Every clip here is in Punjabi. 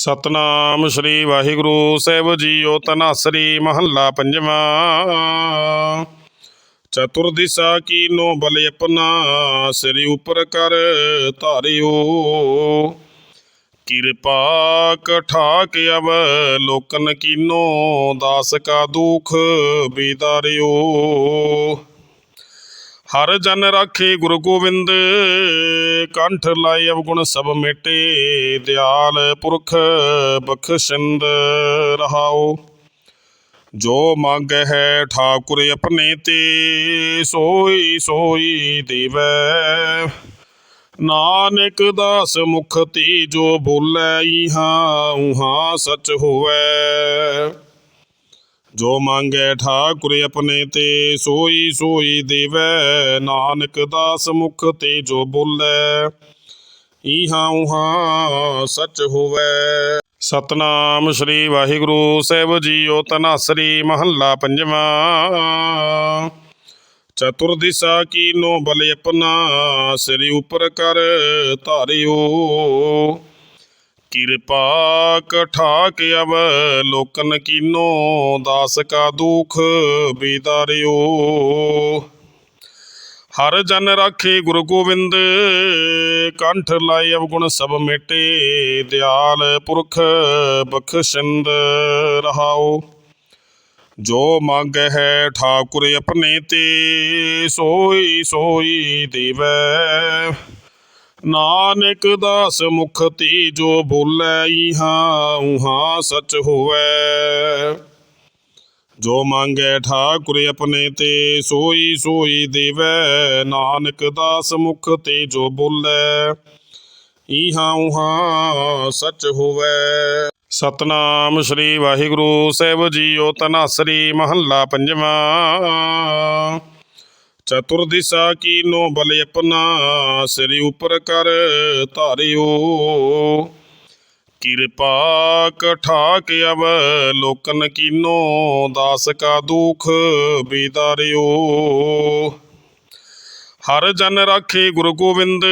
ਸਤਨਾਮ ਸ੍ਰੀ ਵਾਹਿਗੁਰੂ, ਸਾਹਿਬ ਜੀਓ ਤਨਾਸਰੀ ਮਹੱਲਾ ਪੰਜਵਾਂ। ਚਤੁਰ ਦਿਸ਼ਾ ਕੀਨੋ ਬਲ ਆਪਣਾ, ਸ੍ਰੀ ਉਪਰ ਕਰ ਧਾਰਿਓ। ਕਿਰਪਾ ਕਠਾਕ ਅਵ, ਲੋਕਨ ਕੀਨੋ, ਦਾਸ ਕਾ ਦੁਖ ਬੀਦਾਰਿਓ। ਹਰ ਜਨ ਰਾਖੇ ਗੁਰੂ ਗੋਬਿੰਦ, ਕੰਠ ਲਾਏ ਅਵਗੁਣ ਸਭ ਮੇਟੇ, ਦਿਆਲ ਪੁਰਖ ਬਖਸ਼ਿੰਦ ਰਹਾਓ ਜੋ ਮੰਗ ਹੈ ਠਾਕੁਰ ਆਪਣੇ ਤੇ, ਸੋਈ ਸੋਈ ਦੇਵੈ। ਨਾਨਕ ਦਾਸ ਮੁਖ ਤੇ ਜੋ ਬੋਲੇ, ਇਹਾਂ ਉਹਾਂ ਸਚ ਹੋਵੇ। ਜੋ ਮੰਗੈ ਠਾਕੁਰ ਆਪਣੇ ਤੇ, ਸੋਈ ਸੋਈ ਦੇਵੈ। ਨਾਨਕ ਦਾਸ ਮੁਖ ਤੇ ਜੋ ਬੋਲੇ ਇਹਾਂ ਉਹਾਂ ਸਚ ਹੋਵੇ। ਸਤਨਾਮ ਸ੍ਰੀ ਵਾਹਿਗੁਰੂ, ਸਾਹਿਬ ਜੀਓ ਤਨਾਸਰੀ ਮਹੱਲਾ ਪੰਜਵਾਂ। ਚਤੁਰ ਦਿਸ਼ਾ ਕੀਨੋ ਬਲ ਆਪਣਾ, ਸਿਰ ਉਪਰ ਕਰ ਧਾਰਿਓ। ਕਿਰਪਾ ਕਠਾਕ ਅਵ ਲੋਕਨ ਕੀਨੋ ਦਾਸ ਕਾ ਦੁਖ ਬੀਦਾਰਿਓ ਹਰ ਜਨ ਰਾਖੇ ਗੁਰੂ ਗੋਬਿੰਦ, ਕੰਠ ਲਾਇ ਅਵਗੁਣ ਸਭ ਮੇਟੇ, ਦਿਆਲ ਪੁਰਖ ਬਖਸ਼ਿੰਦ ਰਹਾਓ। ਜੋ ਮੰਗ ਹੈ ਠਾਕੁਰ ਆਪਣੇ ਤੇ, ਸੋਈ ਸੋਈ ਦੇਵੈ। ਨਾਨਕ ਦਾਸ ਮੁਖ ਤੇ ਜੋ ਬੋਲੇ ਇਹਾਂ, ਉਹਾਂ ਸਚ ਹੋਵੇ। ਜੋ ਮੰਗੈ ਠਾਕੁਰ ਆਪਣੇ ਤੇ, ਸੋਈ ਸੋਈ ਦੇਵੈ। ਨਾਨਕ ਦਾਸ ਮੁਖ ਤੇ ਜੋ ਬੋਲੇ ਇਹਾਂ, ਉਹਾਂ ਸਚ ਹੋਵੇ। ਸਤਨਾਮ ਸ੍ਰੀ ਵਾਹਿਗੁਰੂ, ਸਾਹਿਬ ਜੀਓ ਤਨਾਸਰੀ, ਮਹੱਲਾ ਪੰਜਵਾਂ। ਚਤੁਰ ਦਿਸ਼ਾ ਕੀਨੋ ਬਲ ਆਪਣਾ, ਸਿਰ ਉਪਰ ਕਰ ਧਾਰਿਓ। ਕਿਰਪਾ ਕਠਾਕ ਅਵ ਲੋਕਨ ਕੀਨੋ, ਦਾਸ ਕਾ ਦੁਖ ਬੀਦਾਰਿਓ। ਹਰ ਜਨ ਰਾਖੇ ਗੁਰੂ ਗੋਬਿੰਦ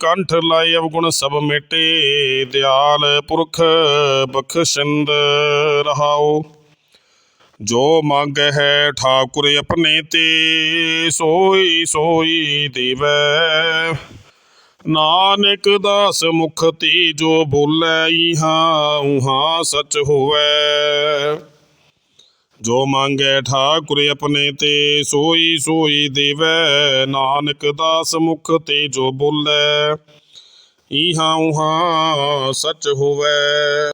ਕੰਠ ਲਾਇ ਅਵਗੁਣ ਸਭ ਮੇਟੇ, ਦਿਆਲ ਪੁਰਖ ਬਖਸ਼ਿੰਦ ਰਹਾਓ। ਜੋ ਮੰਗ ਹੈ ਠਾਕੁਰ ਆਪਣੇ ਤੇ, ਸੋਈ ਸੋਈ ਦੇਵੈ। ਨਾਨਕ ਦਾਸ ਮੁਖ ਤੇ ਜੋ ਬੋਲੇ, ਇਹਾਂ ਉਹਾਂ ਸਚ ਹੋਵੇ। ਜੋ ਮੰਗੈ ਠਾਕੁਰ ਆਪਣੇ ਤੇ, ਸੋਈ ਸੋਈ ਦੇਵੈ। ਨਾਨਕ ਦਾਸ ਮੁਖ ਤੇ ਜੋ ਬੋਲੇ, ਇਹਾਂ ਉਹਾਂ ਸਚ ਹੋਵੇ।